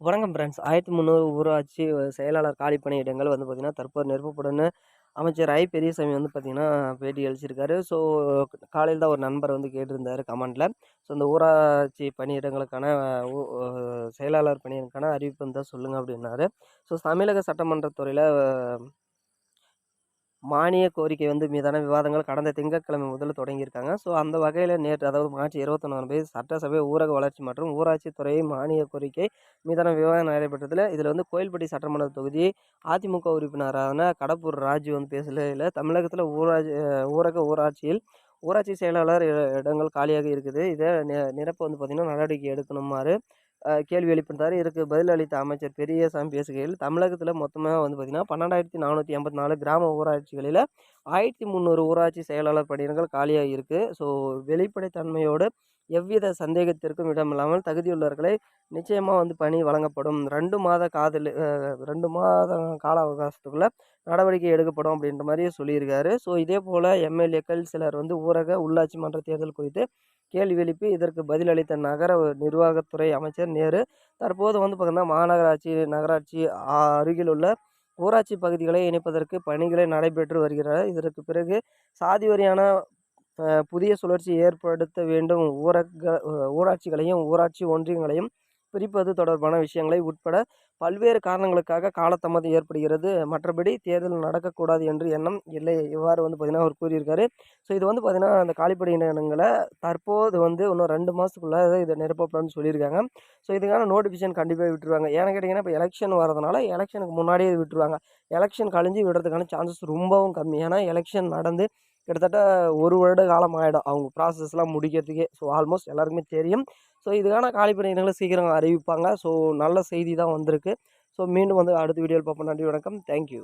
வணக்கம் ஃப்ரெண்ட்ஸ் ஆயிரத்தி முந்நூறு ஊராட்சி செயலாளர் காலி பணியிடங்கள் வந்து பார்த்திங்கன்னா தற்போது நிரப்பப்படுன்னு அமைச்சர் ஐ. பெரியசாமி வந்து பார்த்திங்கன்னா பேட்டி அளிச்சிருக்காரு. ஸோ காலையில் தான் ஒரு நண்பர் வந்து கேட்டிருந்தார் கமெண்டில். ஸோ இந்த ஊராட்சி பணியிடங்களுக்கான ஊ- செயலாளர் பணியிடங்களுக்கான அறிவிப்பு இருந்தால் சொல்லுங்கள் அப்படின்னாரு. ஸோ தமிழக சட்டமன்றத்துறையில் மானிய கோரிக்கை வந்து மீதான விவாதங்கள் கடந்த திங்கட்கிழமை முதல்ல தொடங்கியிருக்காங்க. ஸோ அந்த வகையில் நேற்று அதாவது மார்ச் இருபத்தொன்னாம் தேதி சட்டசபை ஊரக வளர்ச்சி மற்றும் ஊராட்சி துறை மானிய கோரிக்கை மீதான விவாதம் நடைபெற்றதில் இதில் வந்து கோயில்பட்டி சட்டமன்ற தொகுதி அதிமுக உறுப்பினரான கடப்பூர் ராஜு வந்து பேசலையில் தமிழகத்தில் ஊராட்சி ஊரக ஊராட்சியில் ஊராட்சி செயலாளர் இடங்கள் காலியாக இருக்குது. இதை நிரப்ப வந்து பார்த்திங்கன்னா நடவடிக்கை எடுக்கணுமாறு கேள்வி எழுப்பியிருந்தார். இதற்கு பதில் அளித்த அமைச்சர் பெரியசாமி பேசுகையில் தமிழகத்தில் மொத்தமாக வந்து பார்த்திங்கன்னா பன்னெண்டாயிரத்தி நானூற்றி எண்பத்தி நாலு கிராம ஊராட்சிகளில் ஆயிரத்தி முந்நூறு ஊராட்சி செயலாளர் பணியிடங்கள் காலியாக இருக்குது ஸோ வெளிப்படைத்தன்மையோடு எவ்வித சந்தேகத்திற்கும் இடமில்லாமல் தகுதியுள்ளவர்களை நிச்சயமாக வந்து பணி வழங்கப்படும். ரெண்டு மாத காதல் ரெண்டு மாத கால அவகாசத்துக்குள்ளே நடவடிக்கை எடுக்கப்படும் அப்படின்ற மாதிரி சொல்லியிருக்காரு. ஸோ இதே போல் எம்எல்ஏக்கள் சிலர் வந்து ஊரக உள்ளாட்சி மன்ற தேர்தல் குறித்து கேள்வி எழுப்பி இதற்கு பதிலளித்த நகர நிர்வாகத்துறை அமைச்சர் நேரு தற்போது வந்து பார்த்திங்கன்னா மாநகராட்சி நகராட்சி அருகிலுள்ள அருகில் உள்ள ஊராட்சி பகுதிகளை இணைப்பதற்கு பணிகளை நடைபெற்று வருகிறது இதற்கு பிறகு சாதி வரியான புதிய சுழற்சி ஏற்படுத்த வேண்டும். ஊரக ஊராட்சிகளையும் ஊராட்சி ஒன்றியங்களையும் பிரிப்பது தொடர்பான விஷயங்களை உட்பட பல்வேறு காரணங்களுக்காக காலதாமதம் ஏற்படுகிறது. மற்றபடி தேர்தல் நடக்கக்கூடாது என்று எண்ணம் இல்லை. இவ்வாறு வந்து பார்த்திங்கன்னா அவர் கூறியிருக்காரு. ஸோ இது வந்து பார்த்திங்கன்னா அந்த காலிப்படையினங்களை தற்போது வந்து இன்னும் ரெண்டு மாதத்துக்குள்ளே இதை நிரப்பப்படணும்னு சொல்லியிருக்காங்க. ஸோ இதுக்கான நோட்டிஃபிகேஷன் கண்டிப்பாக விட்டுருவாங்க. ஏன்னு கேட்டிங்கன்னா இப்போ எலெக்ஷன் வரதுனால எலெக்ஷனுக்கு முன்னாடியே விட்டுருவாங்க. எலெக்ஷன் கழிஞ்சு விடுறதுக்கான சான்சஸ் ரொம்பவும் கம்மி. ஏன்னா எலெக்ஷன் நடந்து கிட்டத்தட்ட ஒரு வருட காலம் ஆகிடும் அவங்க ப்ராசஸ்லாம் முடிக்கிறதுக்கே. ஸோ ஆல்மோஸ்ட் எல்லாருக்குமே தெரியும். ஸோ இதுக்கான காலிப்பணியினங்களை சீக்கிரம் அறிவிப்பாங்க. ஸோ நல்ல செய்தி தான் வந்திருக்கு. ஸோ மீண்டும் வந்து அடுத்த வீடியோவில் பார்ப்போம். நன்றி வணக்கம். தேங்க்யூ